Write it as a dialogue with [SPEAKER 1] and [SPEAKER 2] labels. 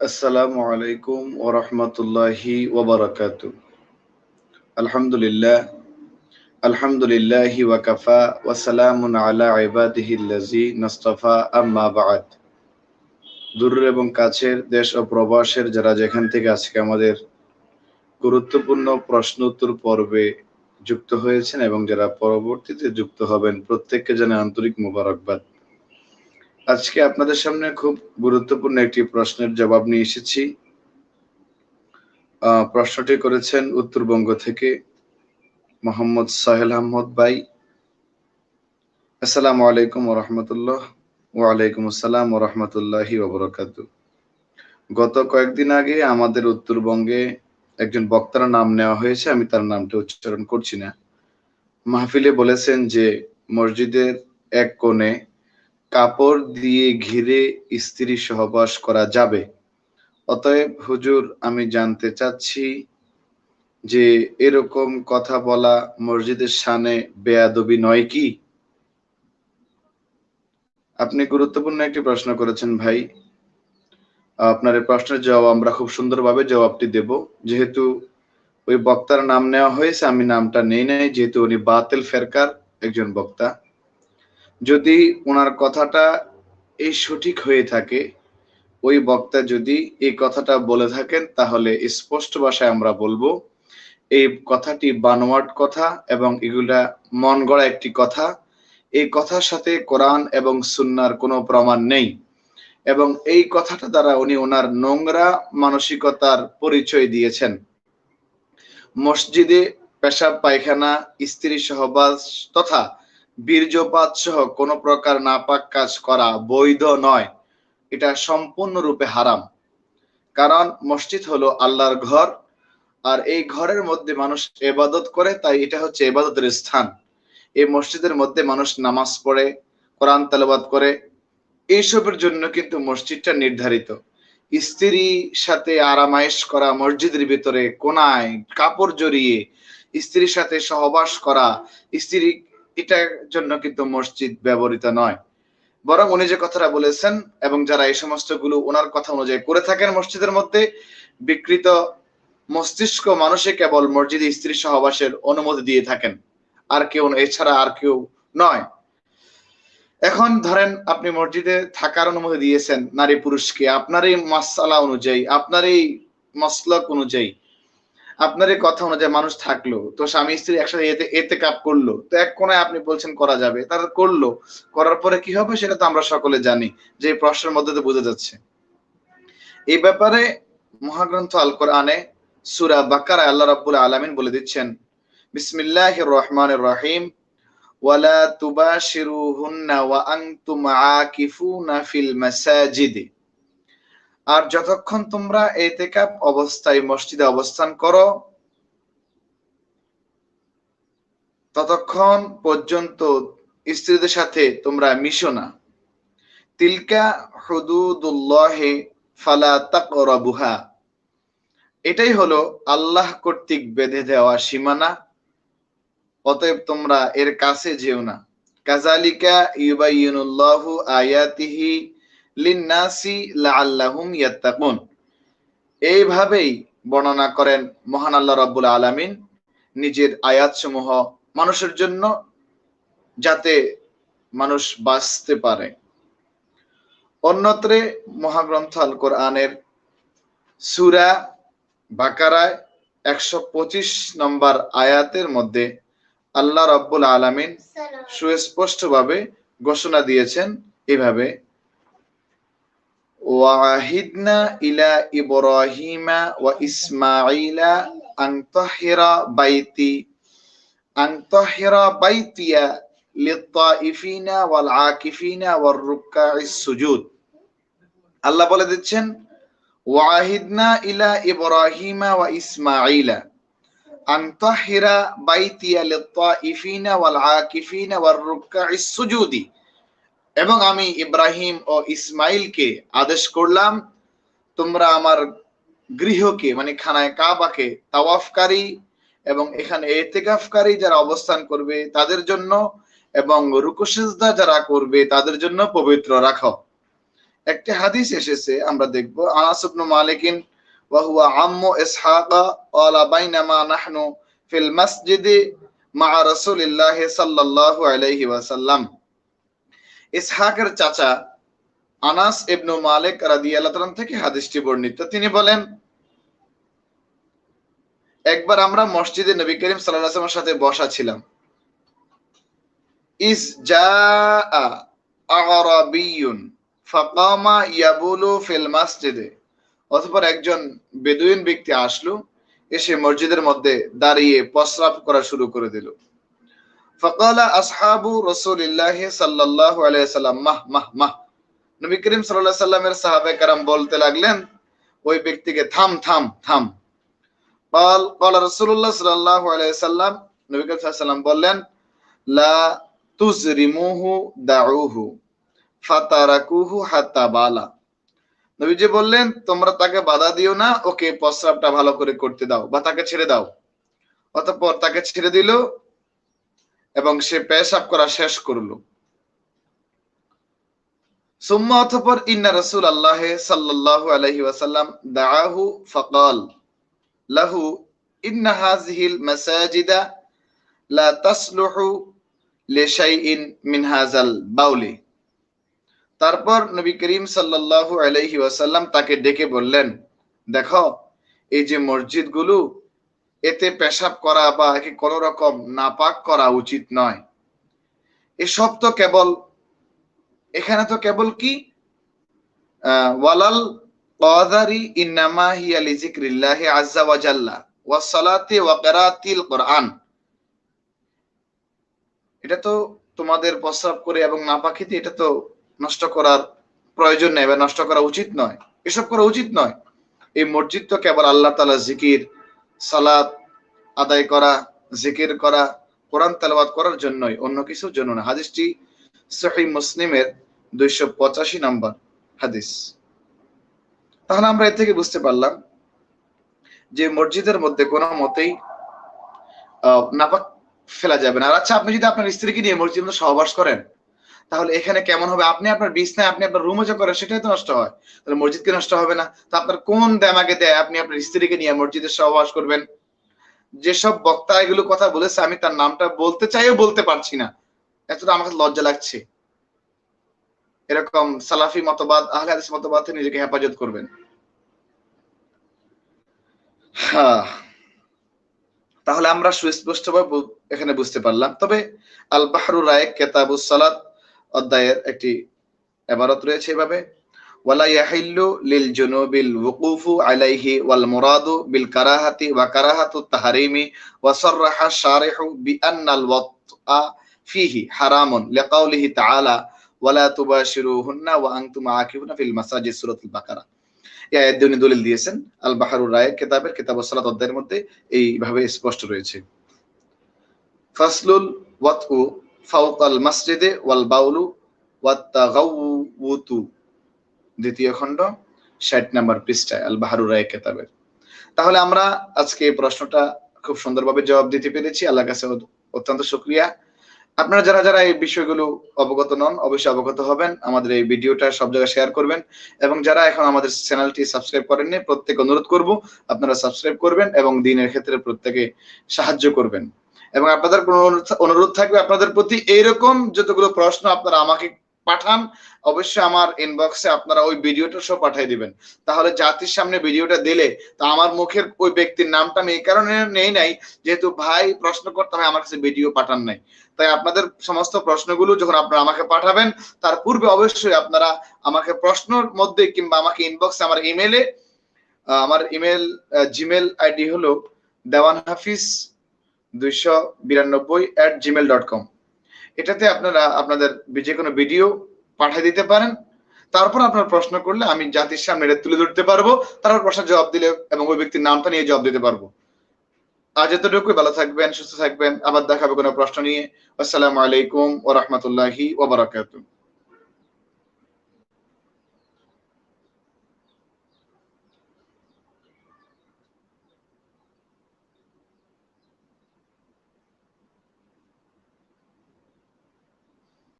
[SPEAKER 1] আসসালামু আলাইকুম ওয়া রাহমাতুল্লাহি ওয়া বারাকাতু আলহামদুলিল্লাহ, আলহামদুলিল্লাহি ওয়া কাফা, ওয়া সালামুন আলা ইবাদিহি আল্লাযী নাসতাফা, আম্মা বা'দ। দূর এবং কাছের দেশ ও প্রবাসের যারা যেখান থেকে আজকে আমাদের গুরুত্বপূর্ণ প্রশ্ন উত্তর পর্বে যুক্ত হয়েছেন এবং যারা পরবর্তীতে যুক্ত হবেন, প্রত্যেককে জানাই আন্তরিক মোবারকবাদ। আজকে আপনাদের সামনে খুব গুরুত্বপূর্ণ একটি প্রশ্নের জবাব নিয়ে এসেছি। প্রশ্নটি করেছেন উত্তরবঙ্গ থেকে মোহাম্মদ সাহেল আহমদ ভাই। আসসালামু আলাইকুম রহমতুল্লাহ ওয়ালাইকুম আসসালাম রহমতুল্লাহি ওবরাকাত। গত কয়েকদিন আগে আমাদের উত্তরবঙ্গে একজন বক্তার নাম নেওয়া হয়েছে, আমি তার নামটা উচ্চারণ করছি না। মাহফিলে বলেছেন যে মসজিদের এক কোণে কাপড় দিয়ে ঘিরে স্ত্রী সহবাস করা যাবে। অতএব, হুজুর, আমি জানতে চাচ্ছি যে এরকম কথা বলা মসজিদের সানে বেয়াদবি নয় কি? আপনি গুরুত্বপূর্ণ একটি প্রশ্ন করেছেন ভাই। আপনার এই প্রশ্নের জবাব, আমরা খুব সুন্দরভাবে জবাবটি দেব। যেহেতু ওই বক্তার নাম নেওয়া হয়েছে, আমি নামটা নেই নাই, যেহেতু উনি বাতিল ফেরকার একজন বক্তা। যদি ওনার কথাটা এই সঠিক হয়ে থাকে, ওই বক্তা যদি এই কথাটা বলে থাকেন, তাহলে স্পষ্ট ভাষায় আমরা বলব, এই কথাটি বানোয়াট কথা এবং এগুলা মন গড়া একটি কথা। এই কথার সাথে কোরআন এবং সুন্নার কোনো প্রমাণ নেই। এবং এই কথাটা দ্বারা উনি ওনার নোংরা মানসিকতার পরিচয় দিয়েছেন। মসজিদে পেশাব, পায়খানা, স্ত্রী সহবাস তথা বীর্যপাত সহ কোনো প্রকার নাপাক কাজ করা বৈধ নয়। এটা সম্পূর্ণরূপে হারাম। কারণ মসজিদ হলো আল্লাহর ঘর, আর এই ঘরের মধ্যে মানুষ এবাদত করে, তাই এটা হচ্ছে এবাদতের স্থান। এই মসজিদের মধ্যে মানুষ নামাজ পড়ে, কোরআন তালাবাদ করে, এইসবের জন্য কিন্তু মসজিদটা নির্ধারিত। স্ত্রী সাথে আরামায়েশ করা, মসজিদের ভিতরে কোনায় কাপড় জড়িয়ে, স্ত্রীর সাথে সহবাস করা স্ত্রী এটার জন্য কিন্তু মসজিদ ব্যবহৃত নয়। বরং উনি যে কথাটা বলেছেন, এবং যারা এই সমস্তগুলো ওনার কথা অনুযায়ী করে থাকেন মসজিদের মধ্যে, বিকৃত মস্তিষ্ক মানুষে কেবল মসজিদে স্ত্রী সহবাসের অনুমতি দিয়ে থাকেন। আর কেউ এছাড়া আর কেউ নয়। এখন ধরেন আপনি মসজিদে থাকার অনুমতি দিয়েছেন নারী পুরুষকে। আপনার এই মাসালা অনুযায়ী, আপনার এই মসলক অনুযায়ী আপনার এই কথা অনুযায়ী মানুষ থাকল, তো স্বামী স্ত্রী একসাথে এতে কাপ করল, তো এক কোনায় আপনি বলছেন করা যাবে, তারা করল, করার পরে কি হবে সেটা তো আমরা সকলে জানি, যে প্রশ্নের মধ্যে তো বোঝা যাচ্ছে। এই ব্যাপারে মহাগ্রন্থ আল কোরআনে সুরা বাকারা আল্লাহ রাব্বুল আলামিন বলে দিচ্ছেন, বিসমিল্লাহির রহমানির রহিম, ওয়ালা তুবাশিরুহুন্না ওয়া আনতুম আকিফুনা ফিল মাসাজিদি। আর যতক্ষণ তোমরা এতেকাপ অবস্থায় মসজিদে অবস্থান করো, ততক্ষণ পর্যন্ত স্ত্রীদের সাথে তোমরা মিশো না। তিলকা হুদুদুল্লাহে ফালা তাকরাবুহা। এটাই হলো আল্লাহ কর্তৃক বেঁধে দেওয়া সীমানা, অতএব তোমরা এর কাছে যেও না। কাজালিকা ইউবাইয়িনুল্লাহু আয়াতিহি লিন্নাসি লাআল্লাহুম ইয়াত্তাকুন। এইভাবেই বর্ণনা করেন মহান আল্লাহ রাব্বুল আলামিন নিজের আয়াতসমূহ মানুষের জন্য যাতে মানুষ বাঁচতে পারে। অন্যত্রে মহাগ্রন্থ আল কোরআনের সুরা বাকারায় একশো পঁচিশ নম্বর আয়াতের মধ্যে আল্লাহ রব্বুল আলামিন সুস্পষ্টভাবে ঘোষণা দিয়েছেন এভাবে ওয়াহিদনা ইলা ইব্রাহিমা ওয়া ইসমাঈলা আন তাহিরা বাইতি আন তাহিরা বাইতিয়া লিত্তাইফিনা ওয়াল আকিফিনা ওয়ার রুকআইস সুজুদ আল্লাহ বলে দিচ্ছেন ওয়াহিদনা ইলা ইব্রাহিমা ওয়া ইসমাঈলা আন তাহিরা বাইতিয়া লিত্তাইফিনা ওয়াল আকিফিনা ওয়ার রুকআইস সুজুদি এবং আমি ইব্রাহিম ও ইসমাইলকে আদেশ করলাম, তোমরা আমার গৃহকে মানে খানায় কাবাকে তাওয়াফকারী এবং এখানে এতেকাফকারী যারা অবস্থান করবে তাদের জন্য এবং রুকুসিজদা যারা করবে তাদের জন্য পবিত্র রাখো। একটি হাদিস এসেছে, আমরা দেখব। আনাস মালিকিন, ওয়া আম্মু ইসহাকা, ক্বালা বাইনামা নাহনু ফিল মাসজিদি মা সাল্লাল্লাহু আলাইহি ওয়াসাল্লাম। ইসহাকের চাচা আনাস ইবনু মালিক তাআলা থেকে হাদিসটি বর্ণিত। তিনি বলেন, একবার আমরা মসজিদে নবী করিম আলাইহি সাথে বসা ছিলাম। ইস জাআ আরাবিয়ুন ফাকামা ইয়াবুলু ফিল মাসজিদে। অতঃপর একজন বেদুইন ব্যক্তি আসলো, এসে মসজিদের মধ্যে দাঁড়িয়ে প্রস্রাব করা শুরু করে দিল। ফকালা আসহাবু রসুলিল্লাহ সাল্লাল্লাহু আলাইহি সাল্লাম মাহ মাহ মাহ নবী করিম সাল্লাল্লাহু আলাইহি সাল্লামের সাহাবে কারাম বলতে লাগলেন ওই ব্যক্তিকে থাম থাম থাম قال قال رسول الله صلى الله عليه وسلم নবী করিম সাল্লাল্লাহু আলাইহি সাল্লাম বললেন লা তুজরিমুহু দাউহু ফাতারাকুহু হাত্তা বালা নবীজি বললেন তোমরা তাকে বাধা দিও না ওকে প্রস্রাবটা ভালো করে করতে দাও বা তাকে ছেড়ে দাও অতঃপর তাকে ছেড়ে দিল এবং সে পেশাব করা শেষ করল। সুম্মা অতঃপর ইন্না রাসূল আল্লাহ সাল্লাল্লাহু আলাইহি ওয়াসাল্লাম দাআহু ফাকাল, লাহু ইন্না মাসাজিদা লা তাসলুহু মিন হাযাল বাউলি। তারপর নবী করিম সাল্লাল্লাহু আলাইহি ওয়াসাল্লাম তাকে ডেকে বললেন, দেখো, এই যে মসজিদগুলো এতে পেশাব করা বা একে কোন রকম নাপাক করা উচিত নয়। এসব তো কেবল, এখানে তো কেবল কি? ওয়ালাল কাদারি ইন্নামা হিয়া লিজিক্রিল্লাহি আজ্জা ওয়া জাল্লা ওয়া সালাতি ওয়া কিরাতিল কোরআন। এটা তো তোমাদের প্রস্রাব করে এবং নাপাকিতে এটা তো নষ্ট করার প্রয়োজন নেই বা নষ্ট করা উচিত নয়। এসব করা উচিত নয়। এই মসজিদ তো কেবল আল্লাহ তালা জিকির সালাত আদায় করা, জিকির করা, কোরআন তেলাবাদ করার জন্যই, অন্য কিছুর জন্য না। হাদিসটি সহি মুসলিমের দুইশো পঁচাশি নম্বর হাদিস। তাহলে আমরা এ থেকে বুঝতে পারলাম যে মসজিদের মধ্যে কোনো মতেই নাপাক ফেলা যাবে না। আর আচ্ছা আপনি যদি আপনার স্ত্রীকে নিয়ে মসজিদ সহবাস করেন তাহলে এখানে কেমন হবে? আপনি আপনার বিছনায় আপনি আপনার রুমে যা করেন, সেটাই তো নষ্ট হয়। তাহলে মসজিদ কি নষ্ট হবে না। তো আপনার কোন দেমাকে দেয়? আপনি আপনার স্ত্রীকে নিয়ে মসজিদের সহবাস করবেন। যেসব বক্তা এগুলো কথা বলেছে, আমি তার নামটা বলতে চাইও বলতে পারছি না। এতটা আমার লজ্জা লাগছে। এরকম সালাফি মতবাদ, আহলে হাদিস মতবাদ থেকে নিজেকে হেফাজত করবেন। হ্যাঁ। তাহলে আমরা সুস্পষ্টভাবে এখানে বুঝতে পারলাম। তবে আল বাহরুর রায় কেতাবুস সালাত অধ্যায়ের একটি এবারত রয়েছে এভাবে, ওয়ালা ইয়াহিল্লু লিল জুনুবিল ওয়াকুফু আলাইহি ওয়াল মুরাদু বিল কারাহাতি ওয়া কারাহাতু তাহরিমি ওয়া শারিহু বিআন্নাল ওয়াতআ ফিহি হারামুন লিকাউলিহি তাআলা ওয়ালা তুবাশিরুহুন্না ওয়া আনতুম ফিল মাসাজিদ সূরাতুল বাকারা। দলিল দিয়েছেন, আল বাহারুর রায় কিতাবের কিতাবুস সালাত অধ্যায়ের মধ্যে এইভাবে স্পষ্ট রয়েছে। ফাসলুল ওয়াতউ ফাউকাল মাসজিদে ওয়াল বাউলু ওয়াত্তাগাউতু। দ্বিতীয় খণ্ড, ষাট নাম্বার পৃষ্ঠায় আল বাহারুর রায় কেতাবের। তাহলে আমরা আজকে এই প্রশ্নটা খুব সুন্দরভাবে জবাব দিতে পেরেছি। আল্লাহর কাছে অত্যন্ত শুক্রিয়া। আপনারা যারা যারা এই বিষয়গুলো অবগত নন, অবশ্যই অবগত হবেন। আমাদের এই ভিডিওটা সব জায়গায় শেয়ার করবেন এবং যারা এখন আমাদের চ্যানেলটি সাবস্ক্রাইব করেননি প্রত্যেকে অনুরোধ করব আপনারা সাবস্ক্রাইব করবেন এবং দিনের ক্ষেত্রে প্রত্যেকে সাহায্য করবেন। এবং আপনাদের কোনো অনুরোধ থাকবে আপনাদের প্রতি এইরকম যতগুলো প্রশ্ন আপনারা আমাকে পাঠান, অবশ্যই আমার ইনবক্সে আপনারা ওই ভিডিওটা সব পাঠিয়ে দিবেন। তাহলে জাতির সামনে ভিডিওটা দিলে তা আমার মুখের ওই ব্যক্তির নামটা আমি এই কারণে নেই নাই, যেহেতু ভাই প্রশ্ন করতে হয়, আমার কাছে ভিডিও পাঠান নাই। তাই আপনাদের সমস্ত প্রশ্নগুলো যখন আপনারা আমাকে পাঠাবেন, তার পূর্বে অবশ্যই আপনারা আমাকে প্রশ্নর মধ্যে কিংবা আমাকে ইনবক্সে আমার ইমেলে আমার ইমেল জিমেল আইডি হলো দেওয়ান হাফিজ দুইশো বিরানব্বই অ্যাট জিমেল ডট কম এটাতে আপনারা আপনাদের যে কোনো ভিডিও পাঠিয়ে দিতে পারেন। তারপর আপনার প্রশ্ন করলে আমি জাতির সামনে এটা তুলে ধরতে পারব। তারপর প্রশ্নের জবাব দিলে এবং ওই ব্যক্তির নামটা নিয়ে জবাব দিতে পারব। আজ এতটুকুই, ভালো থাকবেন, সুস্থ থাকবেন। আবার দেখাবে কোনো প্রশ্ন নিয়ে। আসসালামু আলাইকুম ও রহমতুল্লাহি ওবরাকাতুহ